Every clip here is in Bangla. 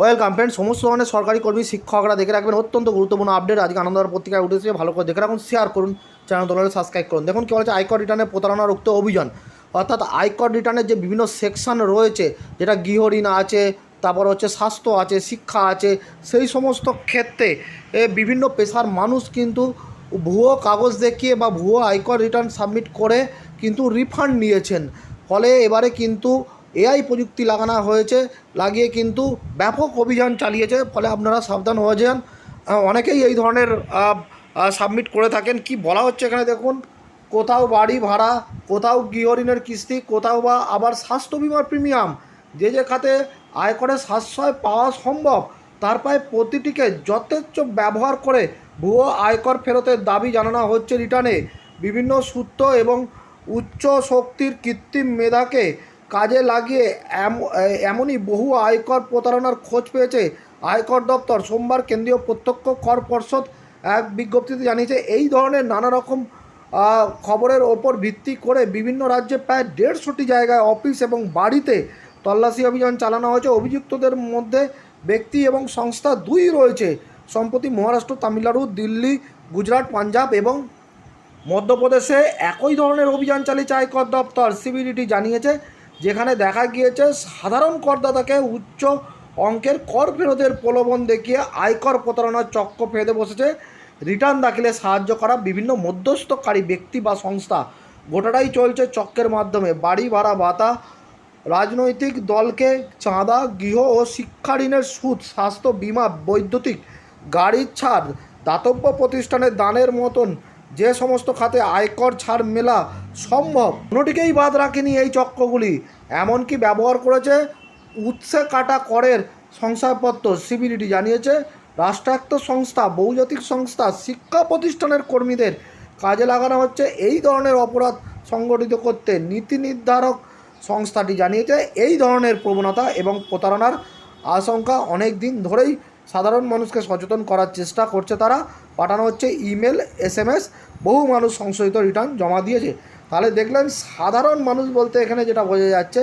ওয়েলকাম ফ্রেন্ড সমস্ত ধরনের সরকারি কর্মী, শিক্ষকরা দেখে রাখবেন অত্যন্ত গুরুত্বপূর্ণ আপডেট। আজকে আনন্দবার পত্রিকায় উঠেছে ভালো করে দেখে রাখুন শেয়ার করুন চ্যানেল দলের সাবস্ক্রাইব করুন। দেখুন কী বলেছে, আয়কর রিটার্নের প্রতারণা রুখতে অভিযান। অর্থাৎ আয়কর রিটার্নের যে বিভিন্ন সেকশন রয়েছে, যেটা গৃহ ঋণ আছে, তারপর হচ্ছে স্বাস্থ্য আছে, শিক্ষা আছে, সেই সমস্ত ক্ষেত্রে বিভিন্ন পেশার মানুষ কিন্তু ভুয়ো কাগজ দেখিয়ে বা ভুয়ো আয়কর রিটার্ন সাবমিট করে কিন্তু রিফান্ড নিয়েছেন। ফলে এবারে কিন্তু এআই প্রযুক্তি লাগানো হয়েছে, লাগিয়ে কিন্তু ব্যাপক অভিযান চালিয়েছে, ফলে আপনারা সাবধান হয়ে যান। অনেকেই এই ধরনের সাবমিট করে থাকেন। কি বলা হচ্ছে এখানে দেখুন? কোথাও বাড়ি ভাড়া, কোথাও গৃহঋণের কিস্তি, কোথাও বা আবার স্বাস্থ্য বিমার প্রিমিয়াম। যে যে খাতে আয়করের সাশ্রয় পাওয়া সম্ভব, তার প্রায় প্রতিটিকে যথেচ্ছ ব্যবহার করে ভুয়ো আয়কর ফেরতের দাবি জানানো হচ্ছে রিটার্নে। বিভিন্ন সূত্র এবং উচ্চ শক্তির কৃত্রিম মেধাকে কাজে লাগিয়ে এমনই বহু আয়কর প্রতারণার খোঁজ পেয়েছে আয়কর দপ্তর। সোমবার কেন্দ্রীয় প্রত্যক্ষ কর পর্ষদ এক বিজ্ঞপ্তিতে জানিয়েছে, এই ধরনের নানা রকম খবরের ওপর ভিত্তি করে বিভিন্ন রাজ্যে প্রায় দেড়শোটি জায়গায় অফিস এবং বাড়িতে তল্লাশি অভিযান চালানো হয়েছে। অভিযুক্তদের মধ্যে ব্যক্তি এবং সংস্থা দুই রয়েছে। সম্প্রতি মহারাষ্ট্র, তামিলনাড়ু, দিল্লি, গুজরাট, পাঞ্জাব এবং মধ্যপ্রদেশে একই ধরনের অভিযান চালিয়েছে আয়কর দপ্তর। সিবিডিটি জানিয়েছে যেখানে দেখা গিয়েছে সাধারণ করদাতাকে উচ্চ অঙ্কের কর ফেরতের প্রলোভন দেখিয়ে আয়কর প্রতারণার চক্র ফেঁদে বসেছে। রিটার্ন দাখিলে সাহায্য করা বিভিন্ন মধ্যস্থকারী ব্যক্তি বা সংস্থা। গোটাটাই চলছে চক্রের মাধ্যমে। বাড়ি ভাড়া, ভাতা, রাজনৈতিক দলকে চাঁদা, গৃহ ও শিক্ষা ঋণের সুদ, স্বাস্থ্য বিমা, বৈদ্যুতিক গাড়ির ছাড়, দাতব্য প্রতিষ্ঠানের দানের মতন যে সমস্ত খাতে আয়কর ছাড় মেলা সম্ভব। কোনোটিকেই বাদ রাখেনি এই চক্রগুলি। এমনকি ব্যবহার করেছে উৎসে কাটা করের শংসাপত্র সিবিডিটি জানিয়েছে রাষ্ট্রায়ত্ত সংস্থা, বহুজাতিক সংস্থা, শিক্ষা প্রতিষ্ঠানের কর্মীদের। কাজে লাগানো হচ্ছে এই ধরনের অপরাধ সংগঠিত করতে। নীতি নির্ধারক সংস্থাটি জানিয়েছে এই ধরনের প্রবণতা এবং প্রতারণার আশঙ্কা অনেক দিন ধরেই সাধারণ মানুষকে সচেতন করার চেষ্টা করছে তারা। পাঠানো হচ্ছে ইমেল এস বহু মানুষ সংশোধিত রিটার্ন জমা দিয়েছে। তাহলে দেখলেন সাধারণ মানুষ বলতে এখানে যেটা বোঝা যাচ্ছে,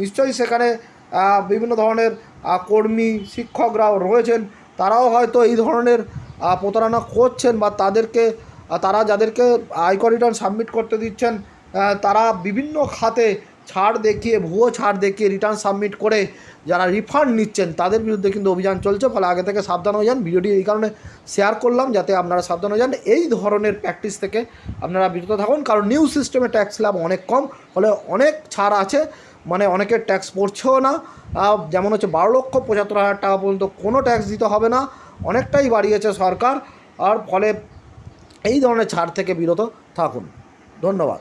নিশ্চয়ই সেখানে বিভিন্ন ধরনের কর্মী, শিক্ষকরাও রয়েছেন। তারাও হয়তো এই ধরনের প্রতারণা করছেন বা তাদেরকে তারা যাদেরকে আয়কর রিটার্ন সাবমিট করতে দিচ্ছেন তারা বিভিন্ন খাতে ছাড় দেখিয়ে, ভুয়ো ছাড় দেখিয়ে রিটার্ন সাবমিট করে যারা রিফান্ড নিচ্ছেন, তাদের বিরুদ্ধে কিন্তু অভিযান চলছে, ফলে আগে থেকে সাবধান হয়ে যান। ভিডিওটি এই কারণে শেয়ার করলাম যাতে আপনারা সাবধান হয়ে যান। এই ধরনের প্র্যাকটিস থেকে আপনারা বিরত থাকুন, কারণ নিউ সিস্টেমে ট্যাক্স লাভ অনেক কম, ফলে অনেক ছাড় আছে। মানে অনেকের ট্যাক্স পড়ছেও না। যেমন হচ্ছে বারো লক্ষ পঁচাত্তর হাজার টাকা পর্যন্ত কোনো ট্যাক্স দিতে হবে না। অনেকটাই বাড়িয়েছে সরকার, আর ফলে এই ধরনের ছাড় থেকে বিরত থাকুন। ধন্যবাদ।